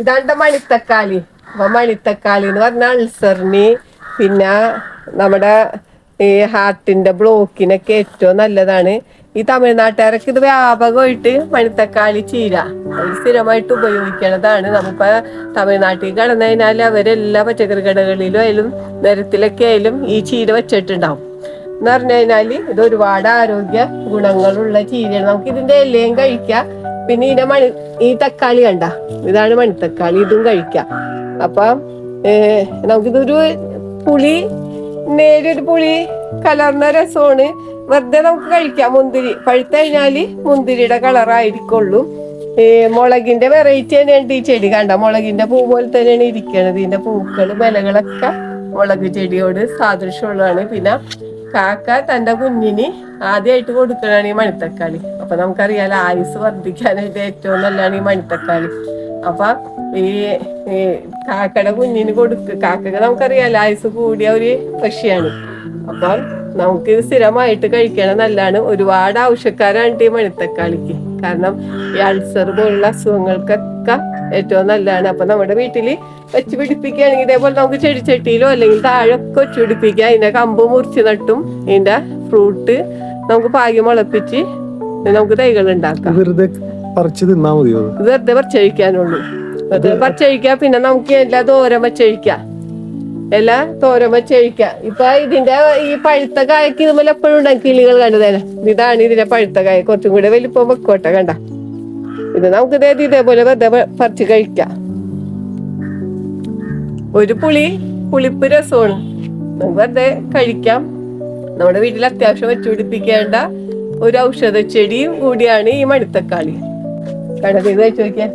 ഇതാണ്ട മണിത്തക്കാളി അപ്പൊ മണിത്തക്കാളി എന്ന് പറഞ്ഞ അൾസറിന് പിന്നെ നമ്മുടെ ഈ ഹാർട്ടിന്റെ ബ്ലോക്കിനൊക്കെ ഏറ്റവും നല്ലതാണ്. ഈ തമിഴ്നാട്ടുകാരൊക്കെ ഇത് വ്യാപകമായിട്ട് മണിത്തക്കാളി ചീര സ്ഥിരമായിട്ട് ഉപയോഗിക്കണതാണ്. നമുക്ക് തമിഴ്നാട്ടിൽ കടന്നു കഴിഞ്ഞാൽ അവരെല്ലാ പച്ചക്കറി കടകളിലും ആയാലും നിരത്തിലൊക്കെ ആയാലും ഈ ചീര വെച്ചിട്ടുണ്ടാവും. എന്ന് പറഞ്ഞു കഴിഞ്ഞാൽ ഇത് ഒരുപാട് ആരോഗ്യ ഗുണങ്ങളുള്ള ചീരയാണ് നമുക്ക് ഇതിന്റെ ഇലയും കഴിക്കാം. പിന്നെ ഇതിന്റെ മണി ഈ തക്കാളി കണ്ട? ഇതാണ് മണിത്തക്കാളി. ഇതും കഴിക്കാം. അപ്പൊ നമുക്കിതൊരു പുളി നേരിയൊരു പുളി കലർന്ന രസമാണ്. വെറുതെ നമുക്ക് കഴിക്കാം മുന്തിരി. പഴുത്ത് കഴിഞ്ഞാൽ മുന്തിരിയുടെ കളറായിരിക്കുള്ളൂ മുളകിന്റെ വെറൈറ്റി തന്നെയാണ് ഈ ചെടി കണ്ട? മുളകിന്റെ പൂ പോലെ തന്നെയാണ് ഇരിക്കണത്. ഇതിന്റെ പൂക്കളും ഇലകളൊക്കെ മുളക് ചെടിയോട് സാദൃശ്യമുള്ളതാണ്. പിന്നെ കാക്ക തന്റെ കുഞ്ഞിന് ആദ്യമായിട്ട് കൊടുക്കണാണ് ഈ മണിത്തക്കാളി. അപ്പൊ നമുക്കറിയാലോ ആയുസ് വർദ്ധിക്കാനായിട്ട് ഏറ്റവും നല്ലതാണ് ഈ മണിത്തക്കാളി. അപ്പൊ ഈ കാക്കയുടെ കുഞ്ഞിന് കൊടുക്ക കാക്കക്ക് നമുക്കറിയാലോ ആയുസ് കൂടിയ ഒരു പക്ഷിയാണ് അപ്പൊ നമുക്ക് സ്ഥിരമായിട്ട് കഴിക്കണം നല്ലതാണ്. ഒരുപാട് ആവശ്യക്കാരാണ് ഈ മണിത്തക്കാളിക്ക്. കാരണം ഈ അൾസർ പോലുള്ള അസുഖങ്ങൾക്കൊക്കെ ഏറ്റവും നല്ലതാണ്. അപ്പൊ നമ്മുടെ വീട്ടിൽ വെച്ച് പിടിപ്പിക്കുകയാണെങ്കിൽ ഇതേപോലെ നമുക്ക് ചെടിച്ചട്ടിയിലോ അല്ലെങ്കിൽ താഴെ ഒക്കെ വെച്ച് പിടിപ്പിക്കുക. അതിന്റെ കമ്പ് മുറിച്ച് നട്ടും. ഇതിന്റെ ഫ്രൂട്ട് നമുക്ക് പാകി മുളപ്പിച്ച് നമുക്ക് തൈകൾ ഉണ്ടാക്കാം. വെറുതെ പറിച്ച് തിന്നാ? ഇത് വെറുതെ പറിച്ചഴിക്കാനുള്ളൂ. വെറുതെ പറിച്ചഴിക്കാം പിന്നെ നമുക്ക് എല്ലാ ദൂരം വെച്ചഴിക്കാം എല്ലാ തോരൻ വെച്ചഴിക്കാം ഇപ്പൊ ഇതിന്റെ ഈ പഴുത്ത കായക്ക് ഇതുപോലെ എപ്പോഴും ഉണ്ടാക്കി കിളികൾ കണ്ടതല്ലേ ഇതാണ് ഇതിന്റെ പഴുത്ത കായ. കുറച്ചും കൂടെ വലിപ്പം വെക്കോട്ടെ കണ്ട? ഇത് നമുക്ക് ഇതേ ഇതേപോലെ വെറുതെ പറിച്ച് കഴിക്കാം. ഒരു പുളി പുളിപ്പ് രസമാണ്. നമുക്ക് വെറുതെ കഴിക്കാം. നമ്മുടെ വീട്ടിൽ അത്യാവശ്യം വെച്ച് പിടിപ്പിക്കേണ്ട ഒരു ഔഷധ ചെടിയും കൂടിയാണ് ഈ മണിത്തക്കാളി കടത് ഇത് വെച്ച് നോക്കിയാ.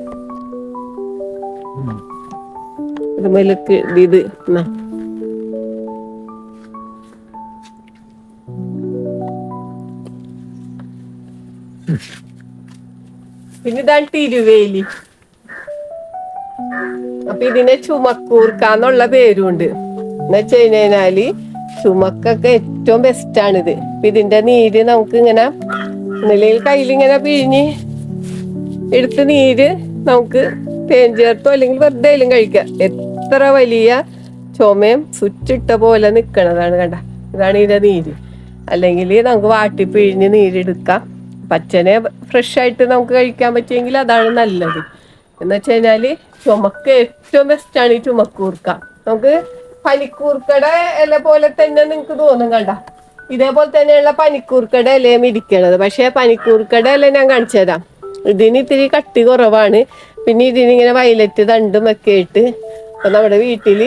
ഇത് മെലുക്ക് ഇത്. എന്നാ. പിന്നെ ഇതാണ് തിരുവേലി. അപ്പൊ ഇതിനെ ചുമക്കൂർക്കാന്നുള്ള പേരുണ്ട്. എന്ന് വെച്ച് കഴിഞ്ഞാൽ ചുമക്കൊക്കെ ഏറ്റവും ബെസ്റ്റ് ആണിത്. അപ്പൊ ഇതിന്റെ നീര് നമുക്ക് ഇങ്ങനെ നിലയിൽ കയ്യിലിങ്ങനെ പിഴിഞ്ഞ് എടുത്ത് നീര് നമുക്ക് തേൻ ചേർത്തോ അല്ലെങ്കിൽ വെറുതെ കഴിക്കാം. എത്ര വലിയ ചുമയും സ്വിച്ചിട്ട പോലെ നിക്കണതാണ് കണ്ട. ഇതാണ് ഇതിന്റെ നീര്. അല്ലെങ്കിൽ നമുക്ക് വാട്ടി പിഴിഞ്ഞ് നീരെടുക്കാം പച്ചനെ ഫ്രഷ് ആയിട്ട് നമുക്ക് കഴിക്കാൻ പറ്റിയെങ്കിൽ അതാണ് നല്ലത്. എന്ന് വെച്ച് കഴിഞ്ഞാൽ ചുമക്ക് ഏറ്റവും ബെസ്റ്റ് ആണ് ഈ ചുമക്കൂർക്ക. നമുക്ക് പനിക്കൂർക്കയുടെ ഇല പോലെ തന്നെ നിങ്ങക്ക് തോന്നും കണ്ട. ഇതേപോലെ തന്നെയുള്ള പനിക്കൂർക്കയുടെ ഇലയും ഇരിക്കണത്. പക്ഷെ പനിക്കൂർക്കയുടെ ഇല ഞാൻ കാണിച്ചു തരാം. ഇതിന് ഇത്തിരി കട്ടി കുറവാണ്. പിന്നെ ഇതിനിങ്ങനെ വയലറ്റ് തണ്ടും ഒക്കെ ഇട്ട് അപ്പൊ നമ്മുടെ വീട്ടിൽ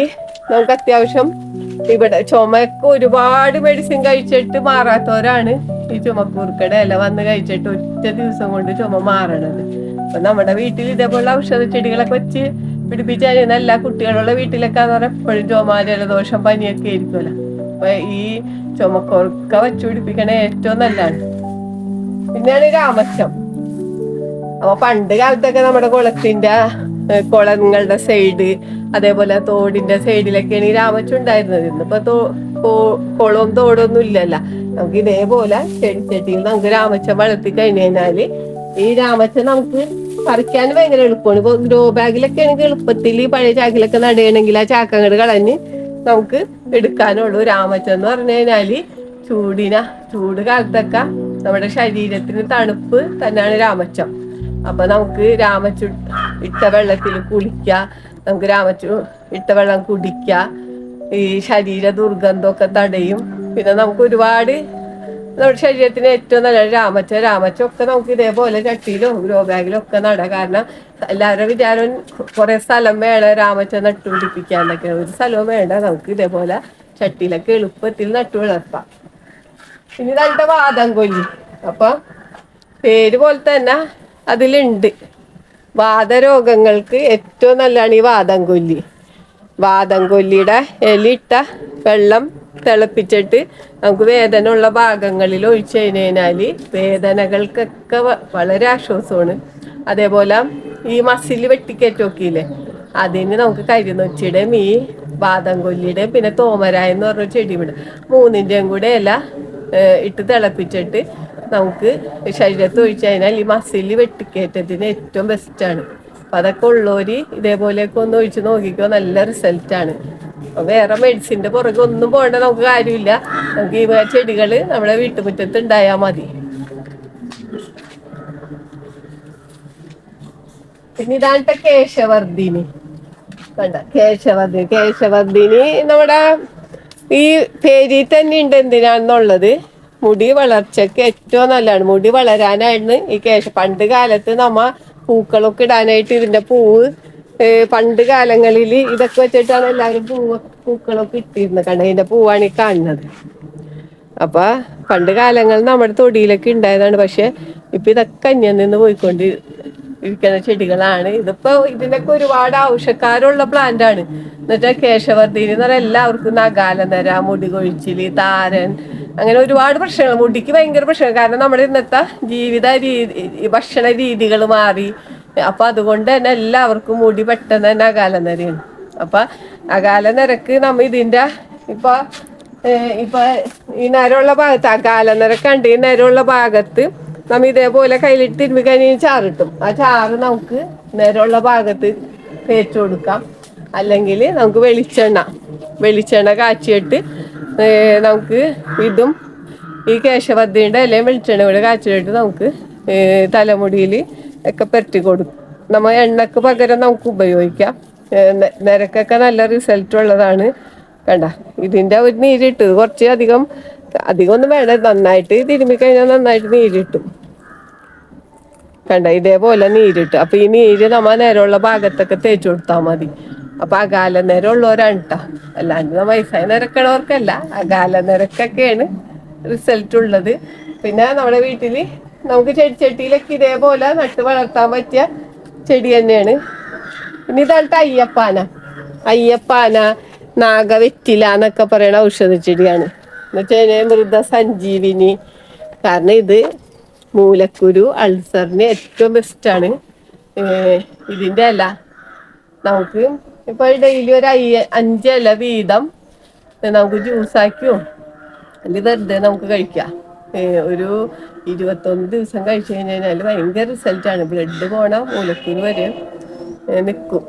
നമുക്ക് അത്യാവശ്യം ഇവിടെ ചുമക്ക് ഒരുപാട് മെഡിസിൻ കഴിച്ചിട്ട് മാറാത്തവരാണ്. ഈ ചുമക്കൂർക്കയുടെ ഇല വന്ന് കഴിച്ചിട്ട് ഒറ്റ ദിവസം കൊണ്ട് ചുമ മാറണത്. അപ്പൊ നമ്മുടെ വീട്ടിൽ ഇതേപോലെ ഔഷധ ചെടികളൊക്കെ വെച്ച് പിടിപ്പിച്ചാൽ എല്ലാ കുട്ടികളുള്ള വീട്ടിലൊക്കെ എന്ന് പറഞ്ഞാൽ എപ്പോഴും ചുമ ജലദോഷം പനിയൊക്കെ ആയിരിക്കുമല്ലോ. അപ്പൊ ഈ ചുമക്കൊർക്ക വെച്ച് പിടിപ്പിക്കണ ഏറ്റവും നല്ലതാണ്. പിന്നെയാണ് രാമച്ചം അപ്പൊ പണ്ട് കാലത്തൊക്കെ നമ്മുടെ കുളത്തിന്റെ കുളങ്ങളുടെ സൈഡ് അതേപോലെ തോടിന്റെ സൈഡിലൊക്കെയാണ് ഈ രാമച്ചം ഉണ്ടായിരുന്നത് ഇന്നിപ്പോ തോ കുളവും തോടൊന്നും ഇല്ലല്ല നമുക്ക് ഇതേപോലെ ചെടിച്ചട്ടിയിൽ നമുക്ക് രാമച്ചം വളർത്തി കഴിഞ്ഞു കഴിഞ്ഞാൽ ഈ രാമച്ചം നമുക്ക് പറിക്കാൻ ഭയങ്കര എളുപ്പമാണ്. ഇപ്പൊ ഗ്രോ ബാഗിലൊക്കെ ആണെങ്കിൽ എളുപ്പത്തിൽ പഴയ ചാക്കിലൊക്കെ നടുകയാണെങ്കിൽ ആ ചാക്കങ്ങട് കളഞ്ഞ് നമുക്ക് എടുക്കാനുള്ളൂ. രാമച്ചം എന്ന് പറഞ്ഞു കഴിഞ്ഞാൽ ചൂടിന ചൂട് കാലത്തൊക്കെ നമ്മുടെ ശരീരത്തിന് തണുപ്പ് തന്നെയാണ് രാമച്ചം അപ്പൊ നമുക്ക് രാമച്ചു ഇട്ട വെള്ളത്തിൽ കുളിക്ക നമുക്ക് രാമച്ചു ഇട്ട വെള്ളം കുടിക്ക ഈ ശരീര ദുർഗന്ധമൊക്കെ തടയും. പിന്നെ നമുക്ക് ഒരുപാട് നമ്മുടെ ശരീരത്തിന് ഏറ്റവും നല്ല രാമച്ച രാമച്ച ഒക്കെ നമുക്ക് ഇതേപോലെ ചട്ടിയിലോ ഗ്രോ ബാഗിലോ ഒക്കെ നടാം. കാരണം എല്ലാവരുടെ വിചാരം കുറെ സ്ഥലം വേണം രാമച്ച നട്ടുപിടിപ്പിക്കാനൊക്കെ. ഒരു സ്ഥലവും വേണ്ട നമുക്ക് ഇതേപോലെ ചട്ടിയിലൊക്കെ എളുപ്പത്തിൽ നട്ടു വളർത്താം. ഇനി ഇതായിട്ട് വാദം കൊല്ലി. അപ്പൊ പേര് പോലെ തന്നെ അതിലുണ്ട്. വാദരോഗങ്ങൾക്ക് ഏറ്റവും നല്ലതാണ് ഈ വാദം കൊല്ലി. വാദം കൊല്ലിയുടെ എലിട്ട വെള്ളം തിളപ്പിച്ചിട്ട് നമുക്ക് വേദന ഉള്ള ഭാഗങ്ങളിൽ ഒഴിച്ചു കഴിഞ്ഞാൽ വേദനകൾക്കൊക്കെ വളരെ ആശ്വാസമാണ്. അതേപോലെ ഈ മസിൽ വെട്ടിക്കയറ്റൊക്കെയില്ലേ അതിന് നമുക്ക് കരിനൊച്ചിയുടെയും ഈ വാദം കൊല്ലിയുടെയും പിന്നെ തോമരായ എന്ന് പറഞ്ഞ ചെടി വിടും മൂന്നിന്റെയും കൂടെ ഇല ഇട്ട് തിളപ്പിച്ചിട്ട് നമുക്ക് ശരീരത്ത് ഒഴിച്ചു കഴിഞ്ഞാൽ ഈ മസിൽ വെട്ടിക്കയറ്റത്തിന് ഏറ്റവും ബെസ്റ്റാണ് അപ്പൊ അതൊക്കെ ഉള്ളവര് ഇതേപോലെയൊക്കെ ഒന്ന് ഒഴിച്ച് നോക്കിക്കോ നല്ല റിസൾട്ടാണ് അപ്പൊ വേറെ മെഡിസിന്റെ പുറകെ ഒന്നും പോകേണ്ട നമുക്ക് കാര്യമില്ല. നമുക്ക് ഈ ചെടികൾ നമ്മുടെ വീട്ടുമുറ്റത്ത് ഉണ്ടായാൽ മതി. പിന്നെ ഇതാണ് കേശവർദ്ധിനി. കണ്ട? കേശവർദ്ധിനി കേശവർദ്ധിനി നമ്മുടെ ഈ പേരിൽ തന്നെ ഉണ്ട് എന്തിനാണെന്നുള്ളത്? മുടി വളർച്ചയ്ക്ക് ഏറ്റവും നല്ലതാണ്. മുടി വളരാനായിരുന്നു ഈ കേശ പണ്ട് കാലത്ത് നമ്മ പൂക്കളൊക്കെ ഇടാനായിട്ട് ഇതിന്റെ പൂവ് പണ്ട് കാലങ്ങളിൽ ഇതൊക്കെ വെച്ചിട്ടാണ് എല്ലാവരും പൂവ് പൂക്കളൊക്കെ ഇട്ടിരുന്നത്. കണ്ട ഇതിന്റെ പൂവാണ് ഈ കാണുന്നത്. അപ്പൊ പണ്ട് കാലങ്ങൾ നമ്മുടെ തൊടിയിലൊക്കെ ഉണ്ടായതാണ് പക്ഷെ ഇപ്പൊ ഇതൊക്കെ അന്യം നിന്ന് പോയിക്കൊണ്ട് ഇരിക്കുന്ന ചെടികളാണ്. ഇതിപ്പോ ഇതിനൊക്കെ ഒരുപാട് ആവശ്യക്കാരുള്ള പ്ലാന്റ് ആണ്. എന്നുവെച്ചാൽ കേശവർദ്ധീനി എന്ന് പറഞ്ഞാൽ എല്ലാവർക്കും നഗാലനര മുടി കൊഴിച്ചിൽ താരൻ അങ്ങനെ ഒരുപാട് പ്രശ്നങ്ങൾ. മുടിക്ക് ഭയങ്കര പ്രശ്നങ്ങൾ. കാരണം നമ്മുടെ ഇന്നത്തെ ജീവിത രീതി ഭക്ഷണ രീതികൾ മാറി. അപ്പൊ അതുകൊണ്ട് തന്നെ എല്ലാവർക്കും മുടി പെട്ടെന്ന് തന്നെ അകാല നിരയാണ് അപ്പൊ അകാല നിരക്ക് നമ്മ ഇതിന്റെ ഇപ്പൊ ഇപ്പൊ ഈ നരമുള്ള ഭാഗത്ത് അകാല കണ്ട് ഈ നരമുള്ള ഭാഗത്ത് നമ്മ ഇതേപോലെ കയ്യിലിട്ട് തിരുമ്പി കഴിഞ്ഞ് ചാറിട്ടും ആ ചാറ് നമുക്ക് നരമുള്ള ഭാഗത്ത് തേച്ചു കൊടുക്കാം. അല്ലെങ്കിൽ നമുക്ക് വെളിച്ചെണ്ണ വെളിച്ചെണ്ണ കാച്ചിയിട്ട് നമുക്ക് ഇതും ഈ കേശവദ്യയുടെ ഇലയും വെളിച്ചെണ്ണ കൂടെ കാച്ചിലിട്ട് നമുക്ക് തലമുടിയിൽ ഒക്കെ പരട്ടി കൊടുക്കും. നമ്മൾ എണ്ണക്ക് പകരം നമുക്ക് ഉപയോഗിക്കാം. നിരക്കൊക്കെ നല്ല റിസൾട്ട് ഉള്ളതാണ്. കണ്ട ഇതിന്റെ ഒരു നീരിട്ട് കുറച്ച് അധികം അധികം ഒന്നും വേണ്ട നന്നായിട്ട് തിരുമ്മി കഴിഞ്ഞാൽ നന്നായിട്ട് നീരിട്ടും. കണ്ട ഇതേപോലെ നീരിട്ട്. അപ്പൊ ഈ നീര് നമ്മ നേരമുള്ള ഭാഗത്തൊക്കെ തേച്ച് കൊടുത്താൽ മതി. അപ്പൊ അകാല നേരം ഉള്ളവരാണ് കേട്ടോ അല്ലാണ്ട് വയസ്സായ നിരക്കണവർക്കല്ല അകാല നിരക്കൊക്കെയാണ് റിസൾട്ട് ഉള്ളത്. പിന്നെ നമ്മുടെ വീട്ടിൽ നമുക്ക് ചെടി ചെടിച്ചട്ടിയിലൊക്കെ ഇതേപോലെ നട്ട് വളർത്താൻ പറ്റിയ ചെടി തന്നെയാണ്. പിന്നെ ഇതായിട്ട് അയ്യപ്പാന. അയ്യപ്പാന നാഗവെറ്റില എന്നൊക്കെ പറയുന്ന ഔഷധ ചെടിയാണ്. എന്ന് വെച്ച് കഴിഞ്ഞാൽ മൃത സഞ്ജീവിനി കാരണം ഇത് മൂലക്കുരു അൾസറിന് ഏറ്റവും ബെസ്റ്റാണ് ഇതിന്റെ അല്ല നമുക്ക് ഇപ്പോൾ ഡെയിലി ഒരു അയ്യ അഞ്ച് ഇല വീതം നമുക്ക് ജ്യൂസാക്കിയോ അല്ലെങ്കിൽ വെറുതെ നമുക്ക് കഴിക്കാം. ഒരു ഇരുപത്തൊന്ന് ദിവസം കഴിച്ചു കഴിഞ്ഞാൽ ഭയങ്കര റിസൾട്ടാണ് ബ്ലഡ് പോണ മൂലത്തിന് വരെ നിൽക്കും